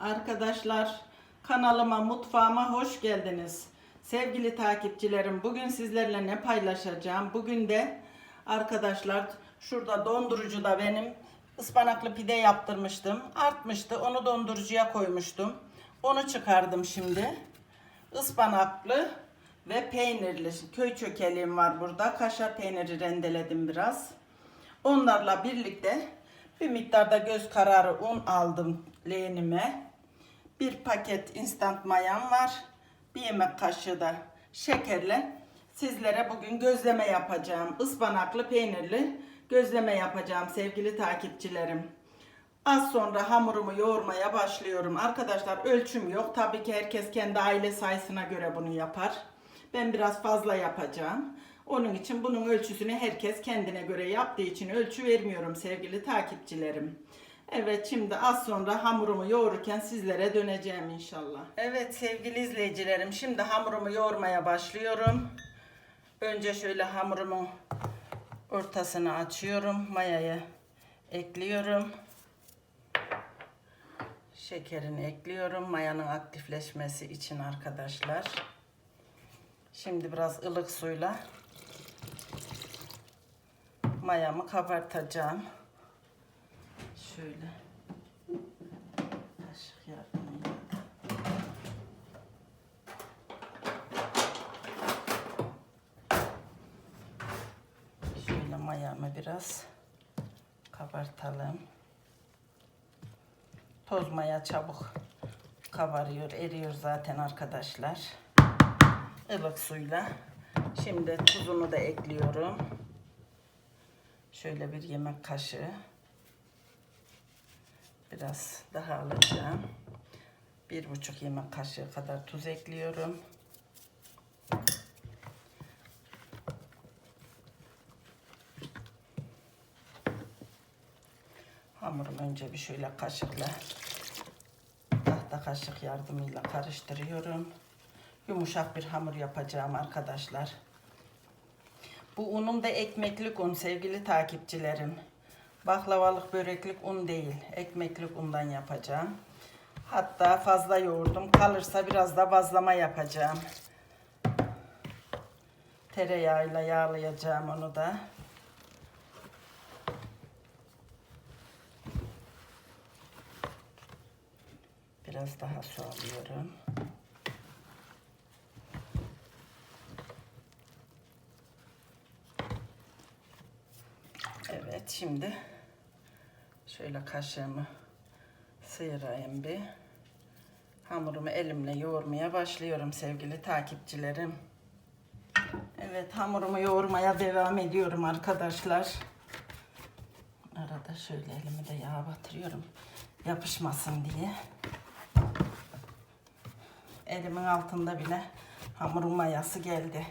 Arkadaşlar kanalıma mutfağıma hoş geldiniz. Sevgili takipçilerim bugün sizlerle ne paylaşacağım? Bugün de arkadaşlar şurada dondurucuda benim ıspanaklı pide yaptırmıştım. Artmıştı onu dondurucuya koymuştum. Onu çıkardım şimdi. Ispanaklı ve peynirli köy çökeliğim var burada. Kaşar peyniri rendeledim biraz. Onlarla birlikte bir miktarda göz kararı un aldım leğenime. Bir paket instant mayam var. Bir yemek kaşığı da şekerle sizlere bugün gözleme yapacağım. Ispanaklı peynirli gözleme yapacağım sevgili takipçilerim. Az sonra hamurumu yoğurmaya başlıyorum. Arkadaşlar ölçüm yok. Tabii ki herkes kendi aile sayısına göre bunu yapar. Ben biraz fazla yapacağım. Onun için bunun ölçüsünü herkes kendine göre yaptığı için ölçü vermiyorum sevgili takipçilerim. Evet şimdi az sonra hamurumu yoğururken sizlere döneceğim inşallah. Evet sevgili izleyicilerim şimdi hamurumu yoğurmaya başlıyorum. Önce şöyle hamurumun ortasını açıyorum. Mayayı ekliyorum. Şekerini ekliyorum mayanın aktifleşmesi için arkadaşlar. Şimdi biraz ılık suyla mayamı kabartacağım. Şöyle kaşık yardımıyla. Şöyle mayamı biraz kabartalım. Toz maya çabuk kabarıyor, eriyor zaten arkadaşlar. Ilık suyla. Şimdi tuzunu da ekliyorum. Şöyle bir yemek kaşığı. Biraz daha alacağım. Bir buçuk yemek kaşığı kadar tuz ekliyorum. Hamurumu önce bir şöyle kaşıkla tahta kaşık yardımıyla karıştırıyorum. Yumuşak bir hamur yapacağım arkadaşlar. Bu unum da ekmeklik un sevgili takipçilerim. Baklavalık böreklik un değil. Ekmeklik undan yapacağım. Hatta fazla yoğurdum. Kalırsa biraz da bazlama yapacağım. Tereyağıyla yağlayacağım onu da. Biraz daha su alıyorum. Evet şimdi şöyle kaşığımı sıyırayım bir. Hamurumu elimle yoğurmaya başlıyorum sevgili takipçilerim. Evet hamurumu yoğurmaya devam ediyorum arkadaşlar. Arada şöyle elimi de yağa batırıyorum. Yapışmasın diye. Elimin altında bile hamurun mayası geldi.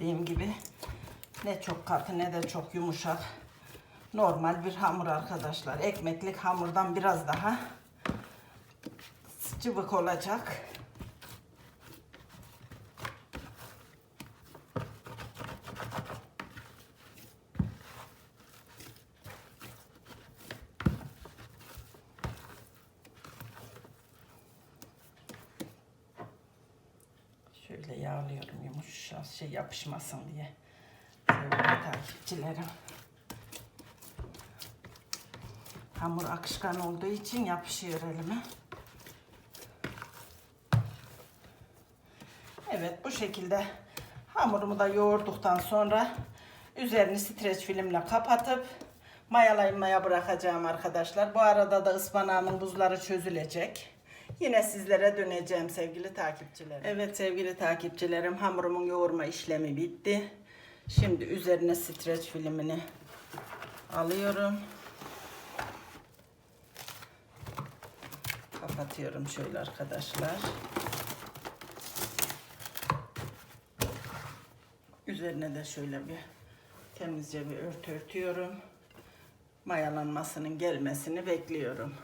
Dediğim gibi ne çok katı ne de çok yumuşak. Normal bir hamur arkadaşlar. Ekmeklik hamurdan biraz daha cıvık olacak. Şöyle yağlıyorum yumuşak şey yapışmasın diye. Sevgili takipçilerim. Hamur akışkan olduğu için yapışıyor elime. Evet bu şekilde hamurumu da yoğurduktan sonra üzerini streç filmle kapatıp mayalanmaya bırakacağım arkadaşlar. Bu arada da ıspanağımın buzları çözülecek. Yine sizlere döneceğim sevgili takipçilerim. Evet sevgili takipçilerim hamurumun yoğurma işlemi bitti. Şimdi üzerine streç filmini alıyorum. Kapatıyorum şöyle arkadaşlar. Üzerine de şöyle bir temizce bir örtü örtüyorum. Mayalanmasının gelmesini bekliyorum.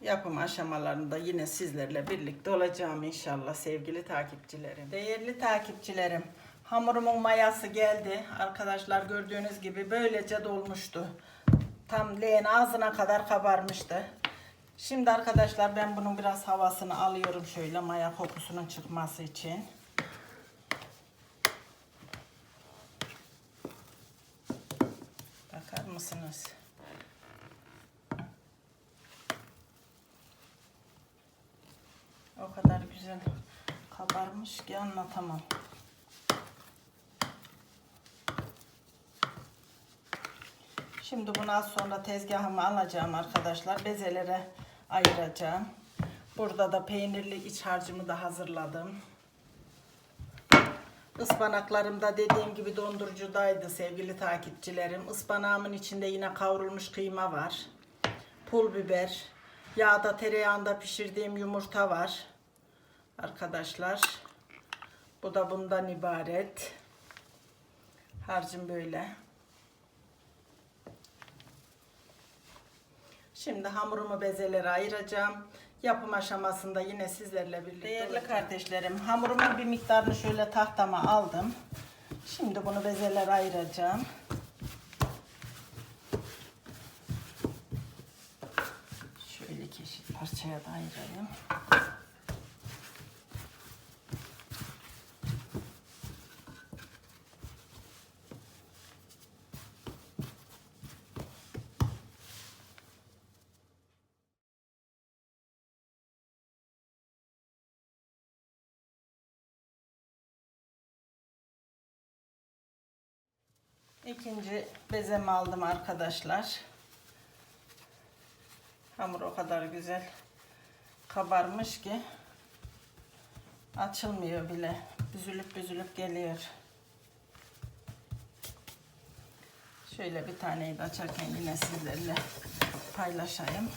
Yapım aşamalarında yine sizlerle birlikte olacağım inşallah sevgili takipçilerim. Değerli takipçilerim, hamurumun mayası geldi. Arkadaşlar gördüğünüz gibi böylece dolmuştu. Tam leğen ağzına kadar kabarmıştı. Şimdi arkadaşlar ben bunun biraz havasını alıyorum şöyle maya kokusunun çıkması için. Bakar mısınız? O kadar güzel kabarmış ki anlatamam. Şimdi bunu az sonra tezgahıma alacağım arkadaşlar. Bezelere ayıracağım. Burada da peynirli iç harcımı da hazırladım. Ispanaklarım da dediğim gibi dondurucudaydı sevgili takipçilerim. Ispanağımın içinde yine kavrulmuş kıyma var. Pul biber, yağda tereyağında pişirdiğim yumurta var. Arkadaşlar. Bu da bundan ibaret. Harcım böyle. Şimdi hamurumu bezelere ayıracağım. Yapım aşamasında yine sizlerle birlikte Değerli kardeşlerim, hamurumun bir miktarını şöyle tahtama aldım. Şimdi bunu bezelere ayıracağım. Şöyle iki parçaya da ayırayım. İkinci bezemi aldım arkadaşlar. Hamur o kadar güzel kabarmış ki açılmıyor bile. Büzülüp büzülüp geliyor. Şöyle bir taneyi de açarken yine sizlerle paylaşayım.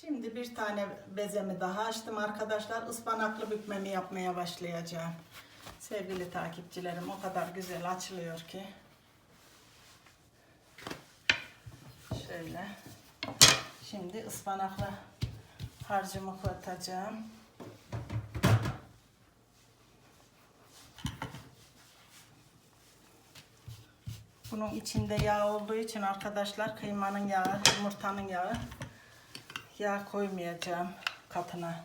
Şimdi bir tane bezemi daha açtım arkadaşlar. Ispanaklı bükmemi yapmaya başlayacağım. Sevgili takipçilerim o kadar güzel açılıyor ki. Şöyle. Şimdi ıspanaklı harcımı katacağım. Bunun içinde yağ olduğu için arkadaşlar kıymanın yağı, yumurtanın yağı Yağ koymayacağım katına.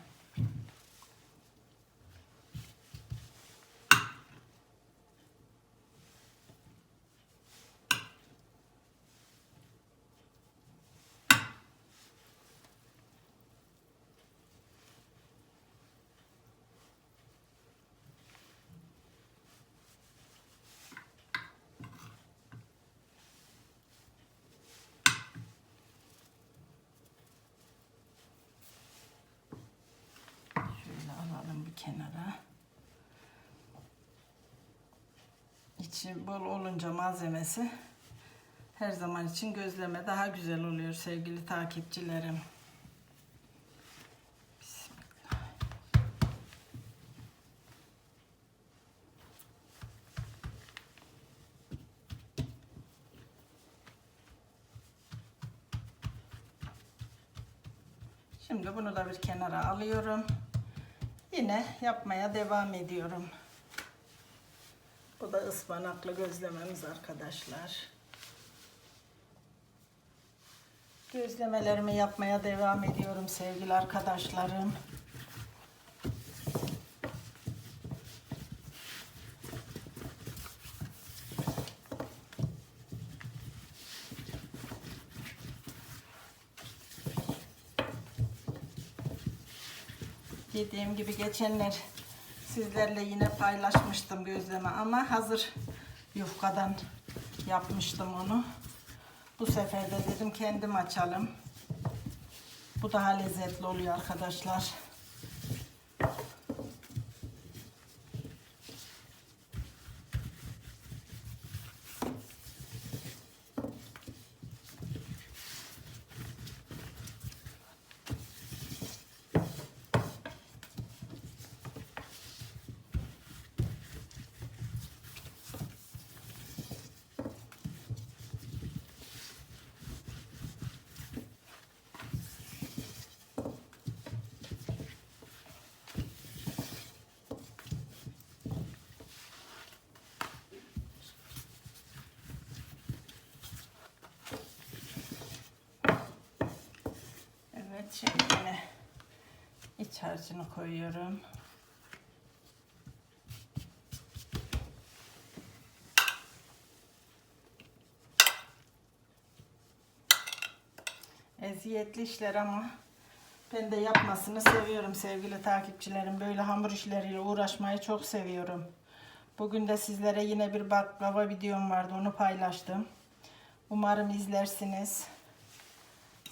Şöyle alalım bir kenara. İçi bol olunca malzemesi her zaman için gözleme daha güzel oluyor sevgili takipçilerim. Şimdi bunu da bir kenara alıyorum. Yine yapmaya devam ediyorum. Bu da ıspanaklı gözlememiz arkadaşlar. Gözlemelerimi yapmaya devam ediyorum sevgili arkadaşlarım. Dediğim gibi geçenler sizlerle yine paylaşmıştım gözleme ama hazır yufkadan yapmıştım onu. Bu sefer de dedim kendim açalım. Bu daha lezzetli oluyor arkadaşlar. Evet şimdi yine iç harcını koyuyorum. Eziyetli işler ama ben de yapmasını seviyorum sevgili takipçilerim. Böyle hamur işleriyle uğraşmayı çok seviyorum. Bugün de sizlere yine bir baklava videom vardı. Onu paylaştım. Umarım izlersiniz.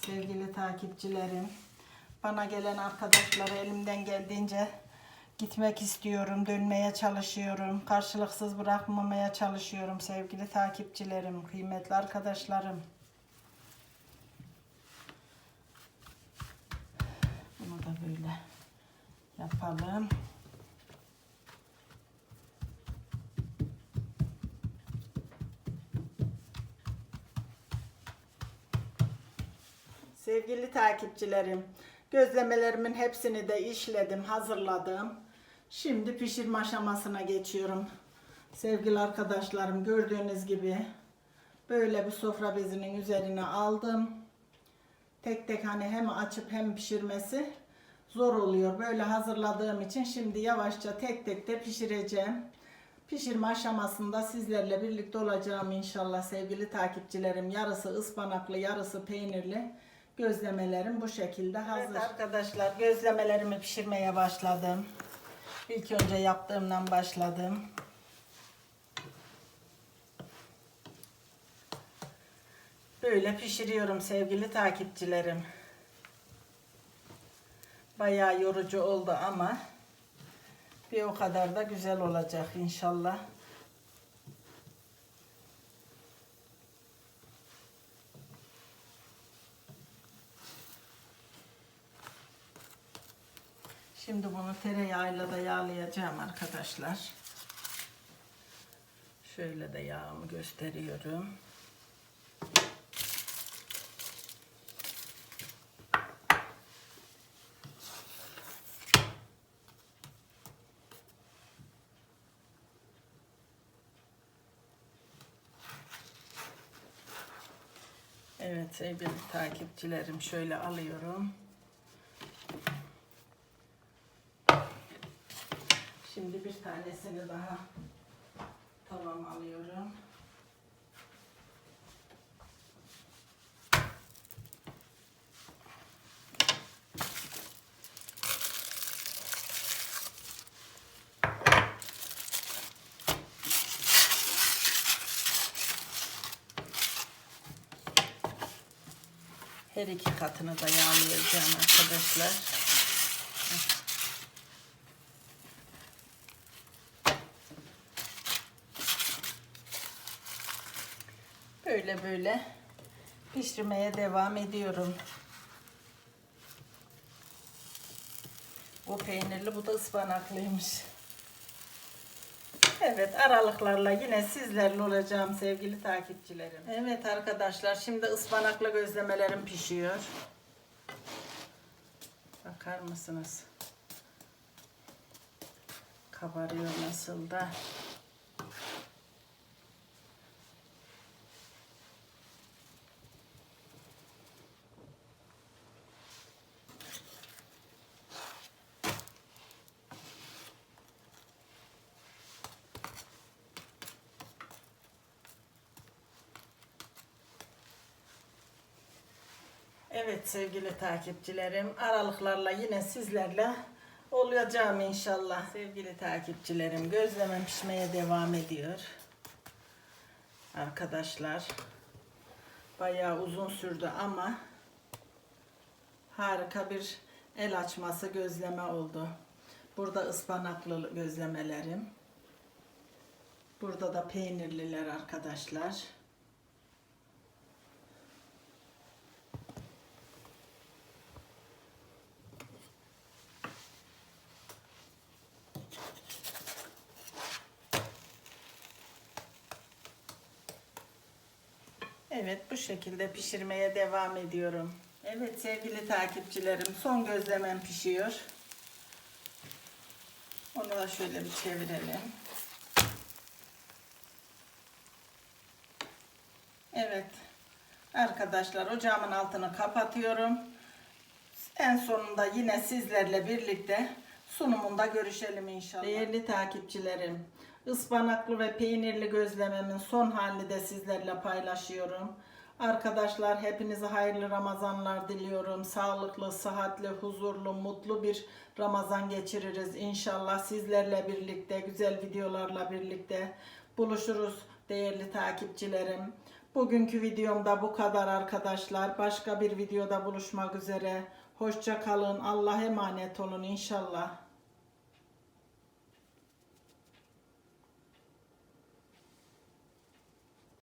Sevgili takipçilerim. Bana gelen arkadaşları elimden geldiğince gitmek istiyorum. Dönmeye çalışıyorum. Karşılıksız bırakmamaya çalışıyorum sevgili takipçilerim. Kıymetli arkadaşlarım. Bunu da böyle yapalım. Sevgili takipçilerim, gözlemelerimin hepsini de işledim, hazırladım. Şimdi pişirme aşamasına geçiyorum. Sevgili arkadaşlarım, gördüğünüz gibi böyle bir sofra bezinin üzerine aldım. Tek tek hani hem açıp hem pişirmesi zor oluyor. Böyle hazırladığım için şimdi yavaşça tek tek de pişireceğim. Pişirme aşamasında sizlerle birlikte olacağım inşallah sevgili takipçilerim. Yarısı ıspanaklı, yarısı peynirli gözlemelerim bu şekilde hazır. Evet arkadaşlar gözlemelerimi pişirmeye başladım. İlk önce yaptığımdan başladım. Böyle pişiriyorum sevgili takipçilerim. Bayağı yorucu oldu ama bir o kadar da güzel olacak inşallah. Şimdi bunu tereyağıyla da yağlayacağım arkadaşlar. Şöyle de yağımı gösteriyorum. Evet sevgili takipçilerim şöyle alıyorum. Şimdi bir tanesini daha tavam alıyorum. Her iki katını da yağlayacağım arkadaşlar. Böyle böyle pişirmeye devam ediyorum. Bu peynirli, bu da ıspanaklıymış. Evet, aralıklarla yine sizlerle olacağım sevgili takipçilerim. Evet arkadaşlar, şimdi ıspanaklı gözlemelerim pişiyor. Bakar mısınız? Kabarıyor nasıl da. Evet sevgili takipçilerim, aralıklarla yine sizlerle olacağım inşallah. Sevgili takipçilerim, gözlemem pişmeye devam ediyor. Arkadaşlar, bayağı uzun sürdü ama harika bir el açması gözleme oldu. Burada ıspanaklı gözlemelerim. Burada da peynirliler arkadaşlar. Evet bu şekilde pişirmeye devam ediyorum. Evet sevgili takipçilerim son gözlemem pişiyor. Onu da şöyle bir çevirelim. Evet arkadaşlar ocağımın altını kapatıyorum. En sonunda yine sizlerle birlikte sunumunda görüşelim inşallah. Değerli takipçilerim, ıspanaklı ve peynirli gözlememin son halini de sizlerle paylaşıyorum. Arkadaşlar hepinize hayırlı Ramazanlar diliyorum. Sağlıklı, sıhhatli, huzurlu, mutlu bir Ramazan geçiririz. İnşallah sizlerle birlikte, güzel videolarla birlikte buluşuruz değerli takipçilerim. Bugünkü videomda bu kadar arkadaşlar. Başka bir videoda buluşmak üzere. Hoşça kalın. Allah'a emanet olun inşallah.